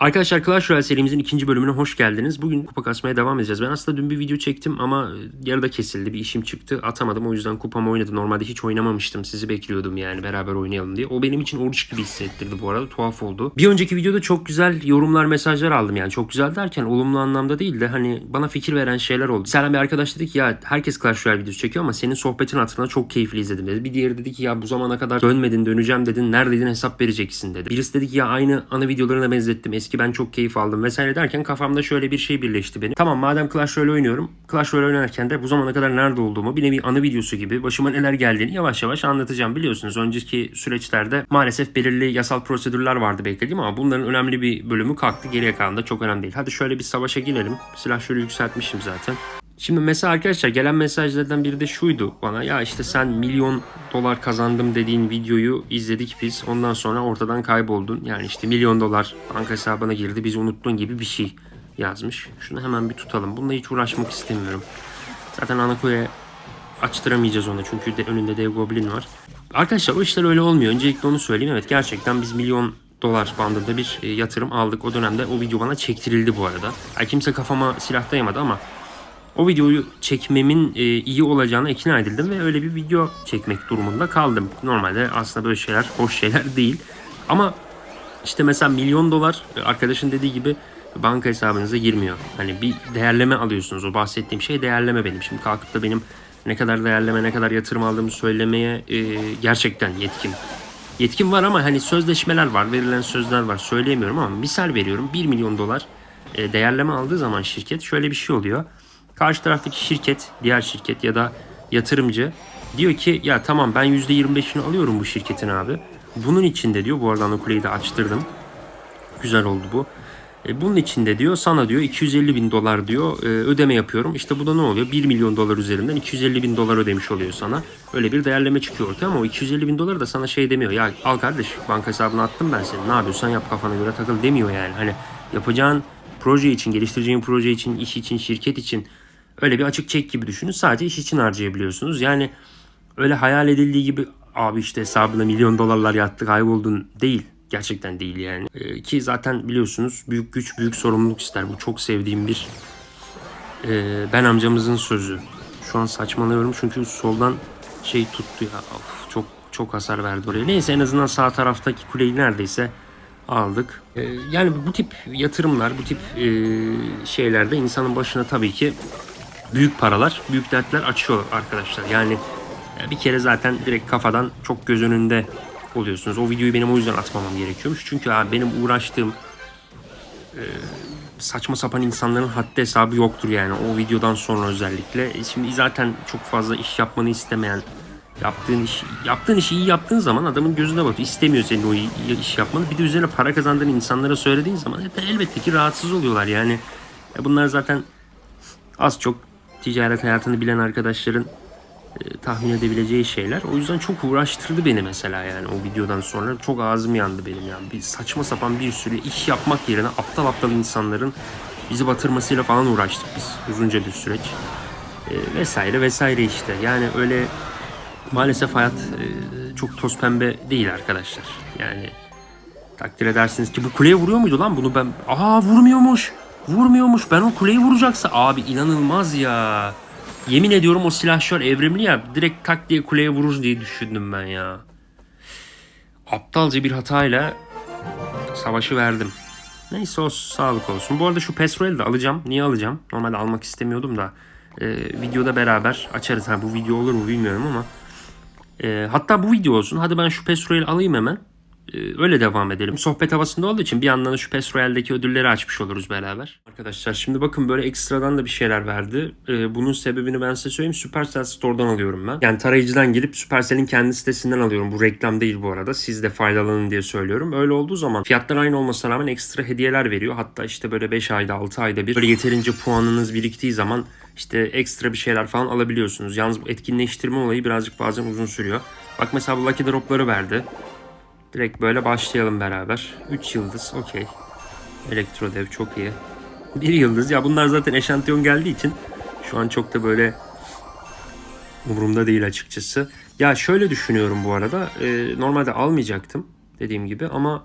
Arkadaşlar Clash Royale serimizin ikinci bölümüne hoş geldiniz. Bugün kupa kasmaya devam edeceğiz. Ben aslında dün bir video çektim ama yarıda kesildi. Bir işim çıktı. Atamadım. O yüzden kupamı oynadım. Normalde hiç oynamamıştım. Sizi bekliyordum yani beraber oynayalım diye. O benim için oruç gibi hissettirdi bu arada. Tuhaf oldu. Bir önceki videoda çok güzel yorumlar, mesajlar aldım yani. Çok güzel derken olumlu anlamda değil de hani bana fikir veren şeyler oldu. Mesela bir arkadaş dedi ki ya herkes Clash Royale videosu çekiyor ama senin sohbetin hatırına çok keyifli izledim dedi. Bir diğeri dedi ki ya bu zamana kadar dönmedin döneceğim dedin. Neredeydin hesap vereceksin dedi. Birisi dedi ki ya aynı ana videolarına benzettim. Eski ben çok keyif aldım vesaire derken kafamda şöyle bir şey birleşti benim. Tamam madem Clash Royale oynuyorum. Clash Royale oynarken de bu zamana kadar nerede olduğumu bir nevi anı videosu gibi başıma neler geldiğini yavaş yavaş anlatacağım. Biliyorsunuz önceki süreçlerde maalesef belirli yasal prosedürler vardı beklediğim ama bunların önemli bir bölümü kalktı. Geriye kalan da çok önemli değil. Hadi şöyle bir savaşa girelim. Silah şöyle yükseltmişim zaten. Şimdi mesela arkadaşlar gelen mesajlardan biri de şuydu bana. Ya işte sen milyon dolar kazandım dediğin videoyu izledik biz. Ondan sonra ortadan kayboldun. Yani işte milyon dolar banka hesabına girdi. Biz unuttun gibi bir şey yazmış. Şunu hemen bir tutalım. Bununla hiç uğraşmak istemiyorum. Zaten Anakoya açtıramayacağız onu çünkü de önünde dev goblin var. Arkadaşlar o işler öyle olmuyor. Öncelikle onu söyleyeyim. Evet gerçekten biz milyon dolar bandında bir e, yatırım aldık. O dönemde o video bana çektirildi bu arada. Yani kimse kafama silah dayamadı ama o videoyu çekmemin e, iyi olacağına ikna edildim ve öyle bir video çekmek durumunda kaldım. Normalde aslında böyle şeyler hoş şeyler değil. Ama işte mesela milyon dolar e, arkadaşın dediği gibi banka hesabınıza girmiyor. Hani bir değerleme alıyorsunuz. O bahsettiğim şey değerleme benim. Şimdi kalkıp da benim ne kadar değerleme, ne kadar yatırım aldığımı söylemeye e, gerçekten yetkim. Yetkim var ama hani sözleşmeler var, verilen sözler var. Söyleyemiyorum ama misal veriyorum 1 milyon dolar e, değerleme aldığı zaman şirket şöyle bir şey oluyor. Karşı taraftaki şirket, diğer şirket ya da yatırımcı diyor ki ya tamam ben %25'ini alıyorum bu şirketin abi. Bunun içinde diyor bu arada Anakule'yi de açtırdım. Güzel oldu bu. E, bunun içinde diyor sana diyor 250 bin dolar diyor e, ödeme yapıyorum. İşte bu da ne oluyor? 1 milyon dolar üzerinden 250 bin dolar ödemiş oluyor sana. Öyle bir değerleme çıkıyor ortaya ama o 250 bin dolar da sana şey demiyor. Ya al kardeş banka hesabına attım ben seni ne yapıyorsan yap kafana göre takıl demiyor yani. Hani yapacağın proje için, geliştireceğin proje için, iş için, şirket için öyle bir açık çek gibi düşünün. Sadece iş için harcayabiliyorsunuz. Yani öyle hayal edildiği gibi abi işte hesabına milyon dolarlar yattı kayboldun değil. Gerçekten değil yani. Ee, ki zaten biliyorsunuz büyük güç büyük sorumluluk ister. Bu çok sevdiğim bir e, ben amcamızın sözü. Şu an saçmalıyorum çünkü soldan şey tuttu ya. Of, çok çok hasar verdi oraya. Neyse en azından sağ taraftaki kuleyi neredeyse aldık. Ee, yani bu tip yatırımlar, bu tip e, şeylerde insanın başına tabii ki büyük paralar, büyük dertler açıyor arkadaşlar. Yani bir kere zaten direkt kafadan çok göz önünde oluyorsunuz. O videoyu benim o yüzden atmamam gerekiyormuş. Çünkü abi benim uğraştığım e, saçma sapan insanların haddi hesabı yoktur yani o videodan sonra özellikle. E, Şimdi zaten çok fazla iş yapmanı istemeyen yaptığın iş yaptığın işi iyi yaptığın zaman adamın gözüne bakıyor. İstemiyor senin o iş yapmanı. Bir de üzerine para kazandığın insanlara söylediğin zaman e, elbette ki rahatsız oluyorlar yani. E, Bunlar zaten az çok ticaret hayatını bilen arkadaşların e, tahmin edebileceği şeyler. O yüzden çok uğraştırdı beni mesela yani o videodan sonra. Çok ağzım yandı benim yani. Bir saçma sapan bir sürü iş yapmak yerine aptal aptal insanların bizi batırmasıyla falan uğraştık biz uzunca bir süreç. E, vesaire vesaire işte. Yani öyle maalesef hayat e, çok toz pembe değil arkadaşlar. Yani takdir edersiniz ki bu kuleye vuruyor muydu lan bunu ben? Aa vurmuyormuş. Vurmuyormuş. Ben o kuleyi vuracaksa abi inanılmaz ya. Yemin ediyorum o silahşör evrimli ya. Direkt tak diye kuleye vurur diye düşündüm ben ya. Aptalca bir hatayla savaşı verdim. Neyse o sağlık olsun. Bu arada şu Pesroel'i de alacağım. Niye alacağım? Normalde almak istemiyordum da. Ee, videoda beraber açarız. Ha, bu video olur mu bilmiyorum ama. Ee, hatta bu video olsun. Hadi ben şu Pesroel'i alayım hemen. Ee, öyle devam edelim. Sohbet havasında olduğu için bir yandan da şu PES Royale'deki ödülleri açmış oluruz beraber. Arkadaşlar şimdi bakın böyle ekstradan da bir şeyler verdi. Ee, bunun sebebini ben size söyleyeyim. Supercell Store'dan alıyorum ben. Yani tarayıcıdan girip Supercell'in kendi sitesinden alıyorum. Bu reklam değil bu arada. Siz de faydalanın diye söylüyorum. Öyle olduğu zaman fiyatlar aynı olmasına rağmen ekstra hediyeler veriyor. Hatta işte böyle 5 ayda 6 ayda bir böyle yeterince puanınız biriktiği zaman işte ekstra bir şeyler falan alabiliyorsunuz. Yalnız bu etkinleştirme olayı birazcık bazen uzun sürüyor. Bak mesela bu Lucky Drop'ları verdi. Direkt böyle başlayalım beraber. 3 yıldız okey. Elektrodev çok iyi. 1 yıldız ya bunlar zaten eşantiyon geldiği için şu an çok da böyle umurumda değil açıkçası. Ya şöyle düşünüyorum bu arada. e, normalde almayacaktım dediğim gibi ama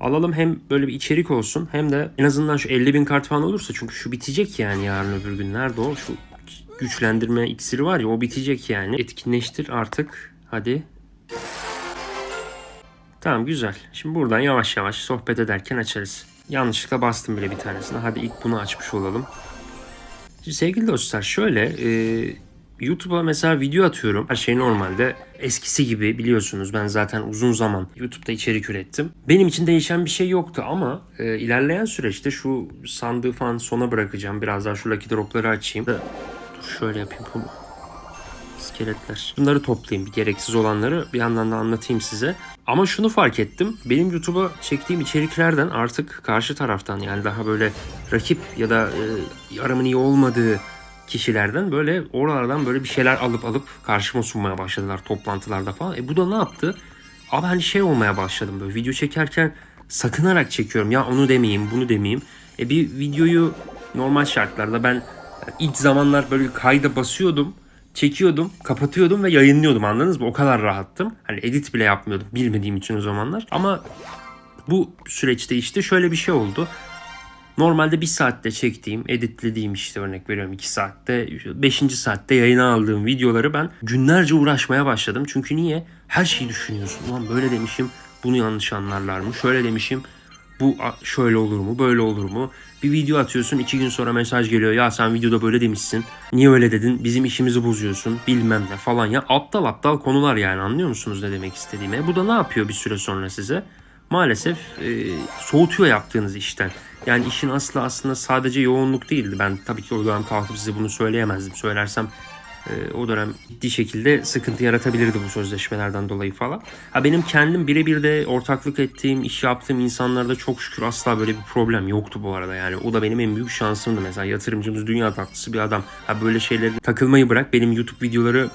Alalım hem böyle bir içerik olsun hem de en azından şu 50 bin kart falan olursa çünkü şu bitecek yani yarın öbür gün. Nerede o? Şu güçlendirme iksiri var ya o bitecek yani. Etkinleştir artık. Hadi. Tamam güzel. Şimdi buradan yavaş yavaş sohbet ederken açarız. Yanlışlıkla bastım bile bir tanesine. Hadi ilk bunu açmış olalım. Şimdi sevgili dostlar şöyle e, YouTube'a mesela video atıyorum. Her şey normalde eskisi gibi biliyorsunuz ben zaten uzun zaman YouTube'da içerik ürettim. Benim için değişen bir şey yoktu ama e, ilerleyen süreçte şu sandığı falan sona bırakacağım. Biraz daha şu Lucky Drop'ları açayım. Dur şöyle yapayım. İskeletler. Bunları toplayayım bir gereksiz olanları bir yandan da anlatayım size. Ama şunu fark ettim. Benim YouTube'a çektiğim içeriklerden artık karşı taraftan yani daha böyle rakip ya da e, aramın iyi olmadığı kişilerden böyle oralardan böyle bir şeyler alıp alıp karşıma sunmaya başladılar toplantılarda falan. E bu da ne yaptı? Abi hani şey olmaya başladım böyle video çekerken sakınarak çekiyorum. Ya onu demeyeyim, bunu demeyeyim. E bir videoyu normal şartlarda ben ilk zamanlar böyle kayda basıyordum çekiyordum, kapatıyordum ve yayınlıyordum anladınız mı? O kadar rahattım. Hani edit bile yapmıyordum bilmediğim için o zamanlar. Ama bu süreçte işte şöyle bir şey oldu. Normalde bir saatte çektiğim, editlediğim işte örnek veriyorum 2 saatte, 5. saatte yayına aldığım videoları ben günlerce uğraşmaya başladım. Çünkü niye? Her şeyi düşünüyorsun. Ulan böyle demişim, bunu yanlış anlarlar mı? Şöyle demişim, bu şöyle olur mu, böyle olur mu? Bir video atıyorsun, iki gün sonra mesaj geliyor. Ya sen videoda böyle demişsin. Niye öyle dedin? Bizim işimizi bozuyorsun. Bilmem ne falan ya. Aptal aptal konular yani anlıyor musunuz ne demek istediğimi? Bu da ne yapıyor bir süre sonra size? Maalesef e, soğutuyor yaptığınız işten. Yani işin aslı aslında sadece yoğunluk değildi. Ben tabii ki o dönem kalkıp size bunu söyleyemezdim. Söylersem e, o dönem ciddi şekilde sıkıntı yaratabilirdi bu sözleşmelerden dolayı falan. Ha benim kendim birebir de ortaklık ettiğim, iş yaptığım insanlarda çok şükür asla böyle bir problem yoktu bu arada. Yani o da benim en büyük şansımdı mesela. Yatırımcımız dünya tatlısı bir adam. Ha böyle şeyleri takılmayı bırak benim YouTube videoları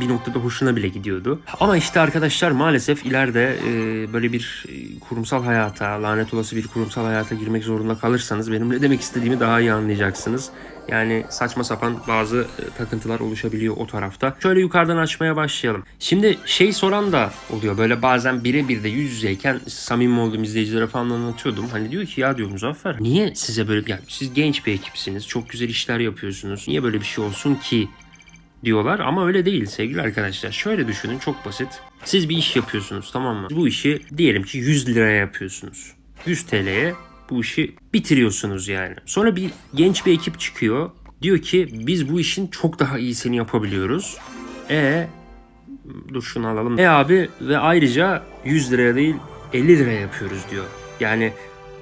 bir noktada hoşuna bile gidiyordu. Ama işte arkadaşlar maalesef ileride e, böyle bir e, kurumsal hayata, lanet olası bir kurumsal hayata girmek zorunda kalırsanız benim ne demek istediğimi daha iyi anlayacaksınız. Yani saçma sapan bazı e, takıntılar oluşabiliyor o tarafta. Şöyle yukarıdan açmaya başlayalım. Şimdi şey soran da oluyor. Böyle bazen birebir de yüz yüzeyken samimi olduğum izleyicilere falan anlatıyordum. Hani diyor ki ya diyor Muzaffer niye size böyle yani siz genç bir ekipsiniz. Çok güzel işler yapıyorsunuz. Niye böyle bir şey olsun ki diyorlar ama öyle değil sevgili arkadaşlar. Şöyle düşünün çok basit. Siz bir iş yapıyorsunuz tamam mı? Bu işi diyelim ki 100 liraya yapıyorsunuz. 100 TL'ye bu işi bitiriyorsunuz yani. Sonra bir genç bir ekip çıkıyor. Diyor ki biz bu işin çok daha iyisini yapabiliyoruz. E dur şunu alalım. E abi ve ayrıca 100 liraya değil 50 liraya yapıyoruz diyor. Yani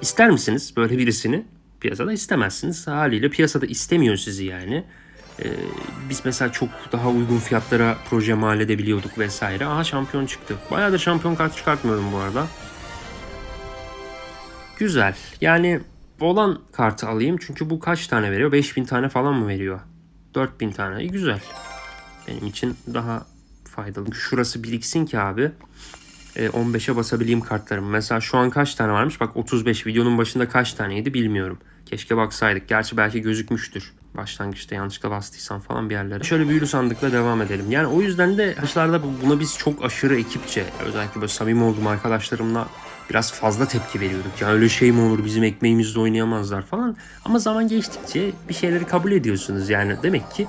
ister misiniz böyle birisini? Piyasada istemezsiniz. Haliyle piyasada istemiyor sizi yani. Ee, biz mesela çok daha uygun fiyatlara proje mal edebiliyorduk vesaire. Aha şampiyon çıktı. Bayağıdır şampiyon kart çıkartmıyorum bu arada. Güzel. Yani olan kartı alayım. Çünkü bu kaç tane veriyor? 5000 tane falan mı veriyor? 4000 tane. İyi güzel. Benim için daha faydalı. Şurası biriksin ki abi. 15'e basabileyim kartlarım. Mesela şu an kaç tane varmış? Bak 35 videonun başında kaç taneydi bilmiyorum. Keşke baksaydık. Gerçi belki gözükmüştür. Başlangıçta yanlışlıkla bastıysam falan bir yerlere. Şöyle büyülü sandıkla devam edelim. Yani o yüzden de başlarda buna biz çok aşırı ekipçe özellikle böyle samimi olduğum arkadaşlarımla biraz fazla tepki veriyorduk. Ya öyle şey mi olur bizim ekmeğimizle oynayamazlar falan. Ama zaman geçtikçe bir şeyleri kabul ediyorsunuz yani. Demek ki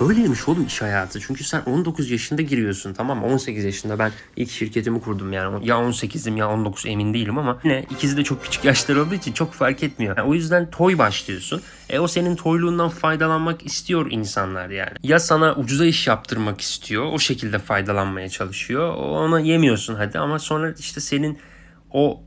Böyleymiş oğlum iş hayatı. Çünkü sen 19 yaşında giriyorsun tamam mı? 18 yaşında ben ilk şirketimi kurdum yani. Ya 18'im ya 19 emin değilim ama yine ikisi de çok küçük yaşlar olduğu için çok fark etmiyor. Yani o yüzden toy başlıyorsun. E o senin toyluğundan faydalanmak istiyor insanlar yani. Ya sana ucuza iş yaptırmak istiyor. O şekilde faydalanmaya çalışıyor. Ona yemiyorsun hadi ama sonra işte senin o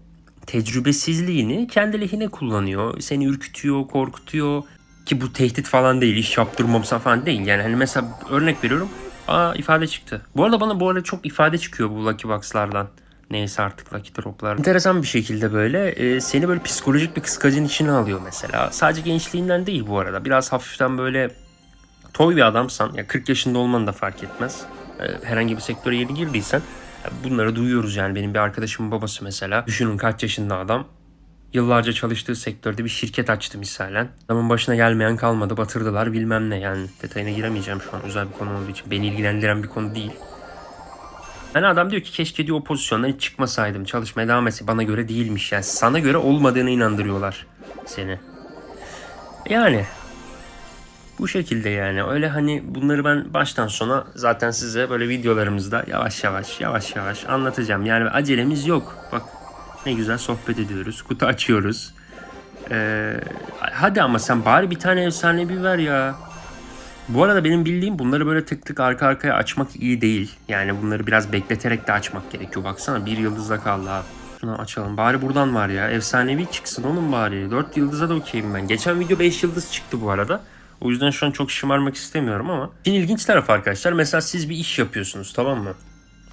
tecrübesizliğini kendi lehine kullanıyor. Seni ürkütüyor, korkutuyor ki bu tehdit falan değil, iş yaptırmam falan değil. Yani hani mesela örnek veriyorum. Aa ifade çıktı. Bu arada bana bu arada çok ifade çıkıyor bu Lucky Box'lardan. Neyse artık Lucky Drop'lar. Enteresan bir şekilde böyle e, seni böyle psikolojik bir kıskacın içine alıyor mesela. Sadece gençliğinden değil bu arada. Biraz hafiften böyle toy bir adamsan ya 40 yaşında olman da fark etmez. E, herhangi bir sektöre yeni girdiysen bunları duyuyoruz yani. Benim bir arkadaşımın babası mesela. Düşünün kaç yaşında adam Yıllarca çalıştığı sektörde bir şirket açtı misalen. Adamın başına gelmeyen kalmadı batırdılar bilmem ne yani detayına giremeyeceğim şu an özel bir konu olduğu için. Beni ilgilendiren bir konu değil. Hani adam diyor ki keşke diyor o pozisyondan hiç çıkmasaydım. Çalışmaya devam etse bana göre değilmiş yani. Sana göre olmadığını inandırıyorlar seni. Yani bu şekilde yani. Öyle hani bunları ben baştan sona zaten size böyle videolarımızda yavaş yavaş yavaş yavaş anlatacağım. Yani acelemiz yok. Bak ne güzel sohbet ediyoruz. Kutu açıyoruz. Ee, hadi ama sen bari bir tane efsanevi ver ya. Bu arada benim bildiğim bunları böyle tık tık arka arkaya açmak iyi değil. Yani bunları biraz bekleterek de açmak gerekiyor. Baksana bir yıldızda kaldı abi. Şunu açalım. Bari buradan var ya. Efsanevi çıksın onun bari. 4 yıldıza da okeyim ben. Geçen video 5 yıldız çıktı bu arada. O yüzden şu an çok şımarmak istemiyorum ama. Şimdi ilginç taraf arkadaşlar. Mesela siz bir iş yapıyorsunuz tamam mı?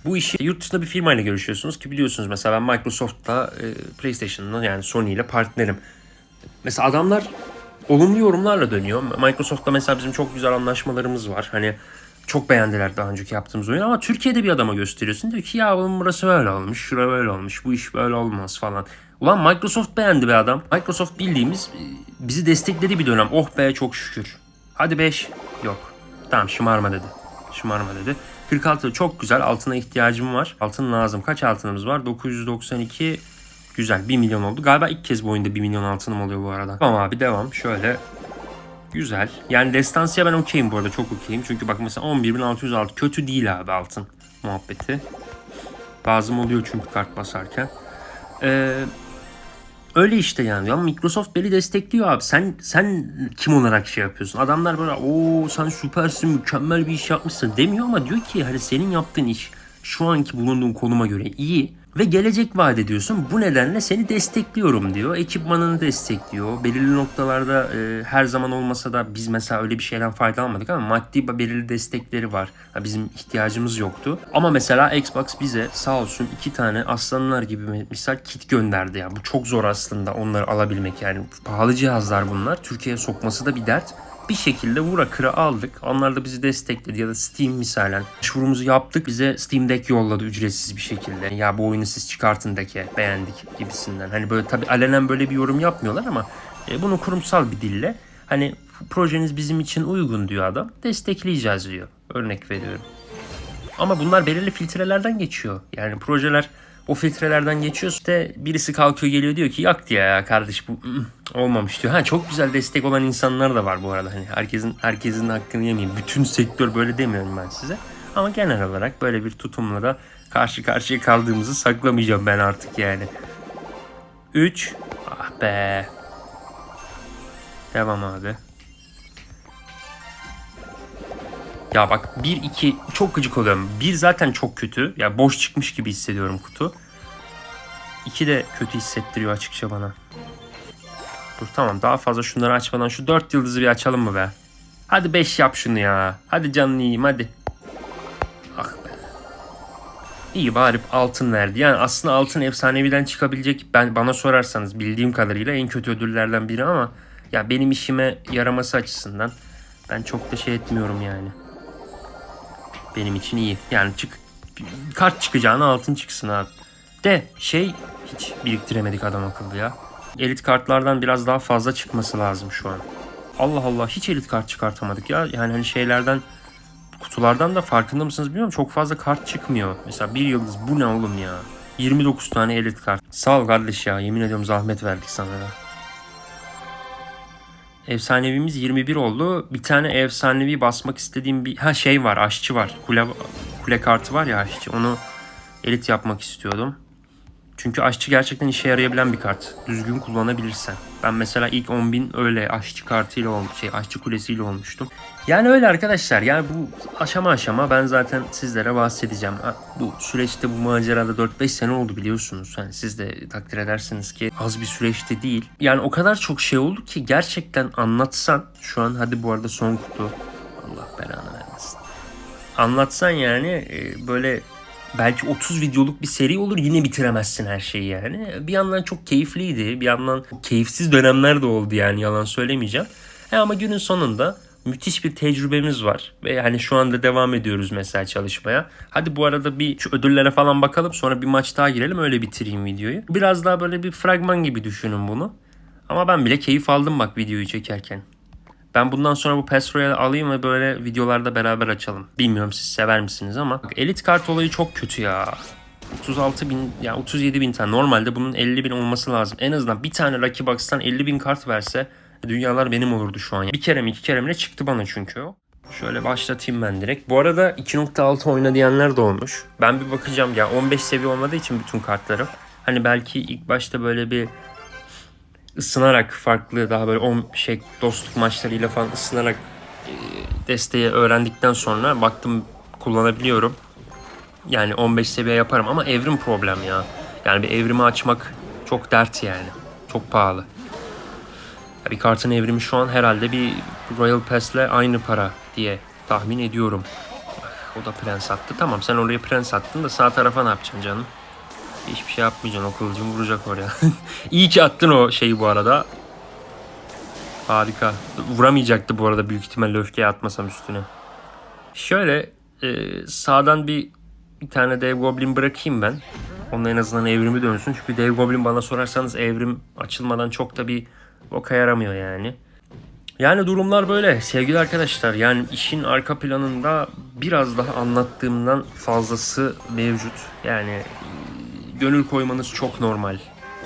Bu işi yurt dışında bir firmayla görüşüyorsunuz ki biliyorsunuz mesela ben Microsoft'ta e, PlayStation'la yani Sony ile partnerim. Mesela adamlar olumlu yorumlarla dönüyor. Microsoft'ta mesela bizim çok güzel anlaşmalarımız var. Hani çok beğendiler daha önceki yaptığımız oyunu ama Türkiye'de bir adama gösteriyorsun. Diyor ki ya bunun burası böyle olmuş, şura böyle olmuş, bu iş böyle olmaz falan. Ulan Microsoft beğendi be adam. Microsoft bildiğimiz e, bizi destekledi bir dönem. Oh be çok şükür. Hadi 5. Yok. Tamam şımarma dedi. Şımarma dedi. 46 çok güzel. Altına ihtiyacım var. Altın lazım. Kaç altınımız var? 992 Güzel 1 milyon oldu. Galiba ilk kez bu oyunda 1 milyon altınım oluyor bu arada. Tamam abi devam. Şöyle Güzel. Yani Destansı'ya ben okeyim bu arada. Çok okeyim. Çünkü bak mesela 11.606 kötü değil abi altın muhabbeti. Lazım oluyor çünkü kart basarken. Ee, öyle işte yani. Ya Microsoft beni destekliyor abi. Sen sen kim olarak şey yapıyorsun? Adamlar böyle o sen süpersin mükemmel bir iş yapmışsın demiyor ama diyor ki hani senin yaptığın iş şu anki bulunduğun konuma göre iyi ve gelecek vaat ediyorsun. Bu nedenle seni destekliyorum diyor. Ekipmanını destekliyor. Belirli noktalarda e, her zaman olmasa da biz mesela öyle bir şeyden faydalanmadık ama maddi belirli destekleri var. Ha, bizim ihtiyacımız yoktu. Ama mesela Xbox bize sağ olsun iki tane aslanlar gibi misal kit gönderdi ya. Bu çok zor aslında onları alabilmek yani. Pahalı cihazlar bunlar. Türkiye'ye sokması da bir dert bir şekilde vura kıra aldık. Onlar da bizi destekledi ya da Steam misalen. Başvurumuzu yaptık. Bize Steam Deck yolladı ücretsiz bir şekilde. Ya bu oyunu siz çıkartın Deck'e beğendik gibisinden. Hani böyle tabii alenen böyle bir yorum yapmıyorlar ama e, bunu kurumsal bir dille hani projeniz bizim için uygun diyor adam. Destekleyeceğiz diyor. Örnek veriyorum. Ama bunlar belirli filtrelerden geçiyor. Yani projeler o filtrelerden geçiyorsa işte birisi kalkıyor geliyor diyor ki yak diye ya kardeş bu olmamış diyor. Ha çok güzel destek olan insanlar da var bu arada. Hani herkesin herkesin hakkını yemeyeyim. Bütün sektör böyle demiyorum ben size. Ama genel olarak böyle bir tutumla da karşı karşıya kaldığımızı saklamayacağım ben artık yani. 3 Ah be. Devam abi. Ya bak 1 2 çok gıcık oluyorum. 1 zaten çok kötü. Ya boş çıkmış gibi hissediyorum kutu. 2 de kötü hissettiriyor açıkça bana. Dur tamam daha fazla şunları açmadan şu 4 yıldızı bir açalım mı be? Hadi 5 yap şunu ya. Hadi canını yiyeyim hadi. Ah be. İyi bari altın verdi. Yani aslında altın efsaneviden çıkabilecek ben bana sorarsanız bildiğim kadarıyla en kötü ödüllerden biri ama ya benim işime yaraması açısından ben çok da şey etmiyorum yani benim için iyi. Yani çık kart çıkacağına altın çıksın abi. De şey hiç biriktiremedik adam akıllı ya. Elit kartlardan biraz daha fazla çıkması lazım şu an. Allah Allah hiç elit kart çıkartamadık ya. Yani hani şeylerden kutulardan da farkında mısınız bilmiyorum. Çok fazla kart çıkmıyor. Mesela bir yıldız bu ne oğlum ya. 29 tane elit kart. Sağ ol kardeş ya. Yemin ediyorum zahmet verdik sana da. Efsanevimiz 21 oldu. Bir tane efsanevi basmak istediğim bir ha şey var, aşçı var. Kule kule kartı var ya aşçı. Onu elit yapmak istiyordum. Çünkü aşçı gerçekten işe yarayabilen bir kart. Düzgün kullanabilirsen. Ben mesela ilk 10.000 öyle aşçı kartıyla olmuş, şey aşçı kulesiyle olmuştum. Yani öyle arkadaşlar. Yani bu aşama aşama ben zaten sizlere bahsedeceğim. Bu süreçte bu macerada 4-5 sene oldu biliyorsunuz. Yani siz de takdir edersiniz ki az bir süreçte değil. Yani o kadar çok şey oldu ki gerçekten anlatsan şu an hadi bu arada son kutu. Allah belanı vermesin. Anlatsan yani e, böyle belki 30 videoluk bir seri olur yine bitiremezsin her şeyi yani. Bir yandan çok keyifliydi. Bir yandan keyifsiz dönemler de oldu yani yalan söylemeyeceğim. E ama günün sonunda müthiş bir tecrübemiz var. Ve hani şu anda devam ediyoruz mesela çalışmaya. Hadi bu arada bir şu ödüllere falan bakalım sonra bir maç daha girelim öyle bitireyim videoyu. Biraz daha böyle bir fragman gibi düşünün bunu. Ama ben bile keyif aldım bak videoyu çekerken. Ben bundan sonra bu Pass Royale alayım ve böyle videolarda beraber açalım. Bilmiyorum siz sever misiniz ama. Bak, elit kart olayı çok kötü ya. 36 bin ya 37 bin tane. Normalde bunun 50 bin olması lazım. En azından bir tane Lucky Box'tan 50 bin kart verse dünyalar benim olurdu şu an. Bir kere mi iki kere mi ne çıktı bana çünkü o. Şöyle başlatayım ben direkt. Bu arada 2.6 oyna diyenler de olmuş. Ben bir bakacağım ya 15 seviye olmadığı için bütün kartlarım. Hani belki ilk başta böyle bir ısınarak farklı daha böyle 10 şey dostluk maçlarıyla falan ısınarak e, desteği öğrendikten sonra baktım kullanabiliyorum. Yani 15 seviye yaparım ama evrim problem ya. Yani bir evrimi açmak çok dert yani. Çok pahalı. Bir kartın evrimi şu an herhalde bir Royal Pass'le aynı para diye tahmin ediyorum. Ah, O da prens attı. Tamam sen oraya prens attın da sağ tarafa ne yapacaksın canım? Hiçbir şey yapmayacaksın. O kılıcım vuracak oraya. İyi ki attın o şeyi bu arada. Harika. Vuramayacaktı bu arada büyük ihtimalle öfkeye atmasam üstüne. Şöyle e, sağdan bir bir tane dev goblin bırakayım ben. Onun en azından evrimi dönsün. Çünkü dev goblin bana sorarsanız evrim açılmadan çok da bir boka yaramıyor yani. Yani durumlar böyle sevgili arkadaşlar. Yani işin arka planında biraz daha anlattığımdan fazlası mevcut. Yani gönül koymanız çok normal.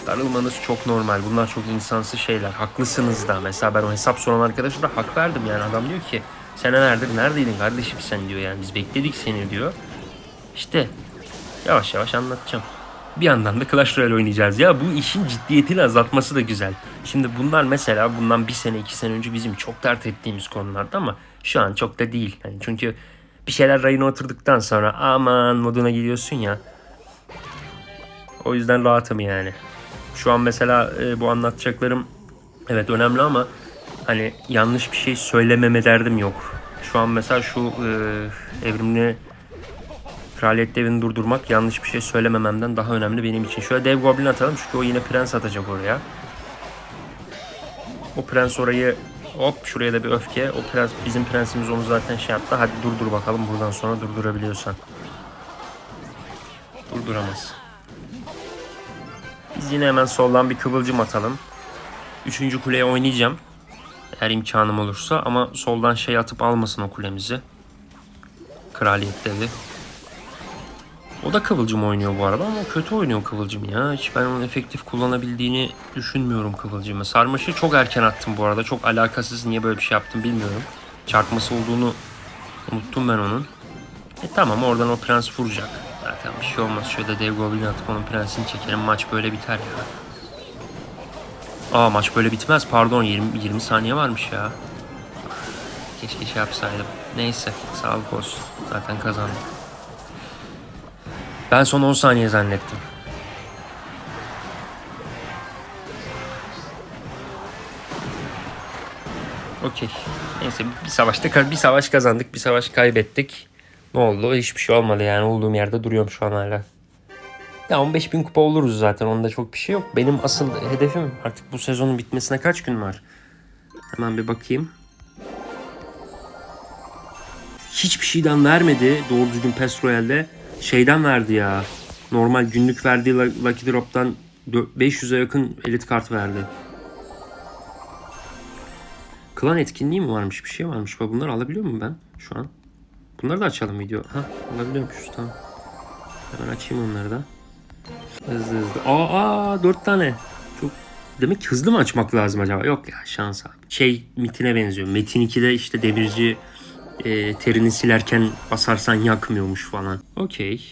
Darılmanız çok normal. Bunlar çok insansı şeyler. Haklısınız da. Mesela ben o hesap soran arkadaşa da hak verdim yani. Adam diyor ki senelerdir neredeydin kardeşim sen diyor yani. Biz bekledik seni diyor. İşte yavaş yavaş anlatacağım. Bir yandan da Clash Royale oynayacağız. Ya bu işin ciddiyetini azaltması da güzel. Şimdi bunlar mesela bundan bir sene iki sene önce bizim çok dert ettiğimiz konulardı ama şu an çok da değil. Yani çünkü bir şeyler rayına oturduktan sonra aman moduna gidiyorsun ya. O yüzden rahatım yani. Şu an mesela e, bu anlatacaklarım evet önemli ama hani yanlış bir şey söylememe derdim yok. Şu an mesela şu e, evrimli Kraliyet devini durdurmak yanlış bir şey söylemememden daha önemli benim için. Şöyle dev goblin atalım çünkü o yine prens atacak oraya. O prens orayı hop şuraya da bir öfke. O prens bizim prensimiz onu zaten şey yaptı. Hadi durdur bakalım buradan sonra durdurabiliyorsan. Durduramaz. Biz yine hemen soldan bir kıvılcım atalım. Üçüncü kuleye oynayacağım. Eğer imkanım olursa ama soldan şey atıp almasın o kulemizi. Kraliyet devi. O da Kıvılcım oynuyor bu arada ama kötü oynuyor Kıvılcım ya. Hiç ben onun efektif kullanabildiğini düşünmüyorum Kıvılcım'ı. Sarmaşı çok erken attım bu arada. Çok alakasız niye böyle bir şey yaptım bilmiyorum. Çarpması olduğunu unuttum ben onun. E tamam oradan o prens vuracak. Zaten bir şey olmaz. Şöyle dev goblin atıp onun prensini çekelim. Maç böyle biter ya. Aa maç böyle bitmez. Pardon 20, 20 saniye varmış ya. Keşke şey yapsaydım. Neyse sağlık olsun. Zaten kazandık. Ben son 10 saniye zannettim. Okey. Neyse bir savaşta bir savaş kazandık, bir savaş kaybettik. Ne oldu? Hiçbir şey olmadı yani. Olduğum yerde duruyorum şu an hala. Ya 15 bin kupa oluruz zaten. Onda çok bir şey yok. Benim asıl hedefim artık bu sezonun bitmesine kaç gün var? Hemen bir bakayım. Hiçbir şeyden vermedi doğru düzgün Pass Royale'de şeyden verdi ya. Normal günlük verdiği Lucky Drop'tan 500'e yakın elit kart verdi. Klan etkinliği mi varmış? Bir şey varmış. Bunları alabiliyor muyum ben şu an? Bunları da açalım video. Ha alabiliyormuşuz tamam. Hemen açayım onları da. Hızlı hızlı. Aa, aa 4 tane. Çok Demek ki hızlı mı açmak lazım acaba? Yok ya şans abi. Şey Metin'e benziyor. Metin 2'de işte demirci e, terini silerken basarsan yakmıyormuş falan. Okey.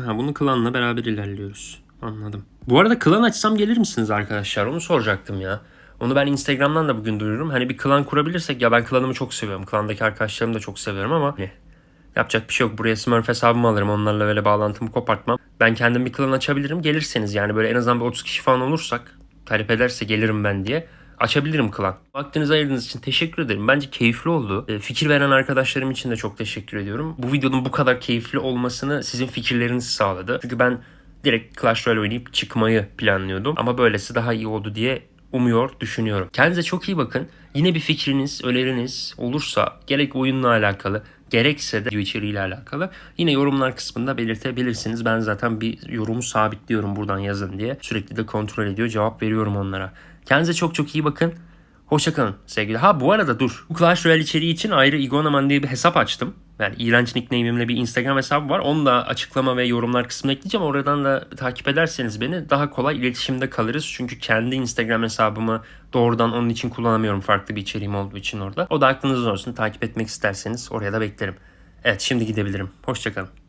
Ha, bunu klanla beraber ilerliyoruz. Anladım. Bu arada klan açsam gelir misiniz arkadaşlar? Onu soracaktım ya. Onu ben Instagram'dan da bugün duyururum. Hani bir klan kurabilirsek ya ben klanımı çok seviyorum. Klandaki arkadaşlarımı da çok seviyorum ama ne? Yapacak bir şey yok. Buraya Smurf hesabımı alırım. Onlarla böyle bağlantımı kopartmam. Ben kendim bir klan açabilirim. Gelirseniz yani böyle en azından bir 30 kişi falan olursak talep ederse gelirim ben diye açabilirim klan. Vaktinizi ayırdığınız için teşekkür ederim. Bence keyifli oldu. E, fikir veren arkadaşlarım için de çok teşekkür ediyorum. Bu videonun bu kadar keyifli olmasını sizin fikirleriniz sağladı. Çünkü ben direkt Clash Royale oynayıp çıkmayı planlıyordum. Ama böylesi daha iyi oldu diye umuyor, düşünüyorum. Kendinize çok iyi bakın. Yine bir fikriniz, öneriniz olursa gerek oyunla alakalı gerekse de video içeriğiyle alakalı yine yorumlar kısmında belirtebilirsiniz. Ben zaten bir yorumu sabitliyorum buradan yazın diye. Sürekli de kontrol ediyor, cevap veriyorum onlara. Kendinize çok çok iyi bakın. Hoşçakalın sevgili. Ha bu arada dur. Bu Clash Royale içeriği için ayrı Igonaman diye bir hesap açtım. Yani iğrenç nickname'imle bir Instagram hesabı var. Onu da açıklama ve yorumlar kısmına ekleyeceğim. Oradan da takip ederseniz beni daha kolay iletişimde kalırız. Çünkü kendi Instagram hesabımı doğrudan onun için kullanamıyorum farklı bir içeriğim olduğu için orada. O da aklınızda olsun. Takip etmek isterseniz oraya da beklerim. Evet şimdi gidebilirim. Hoşçakalın.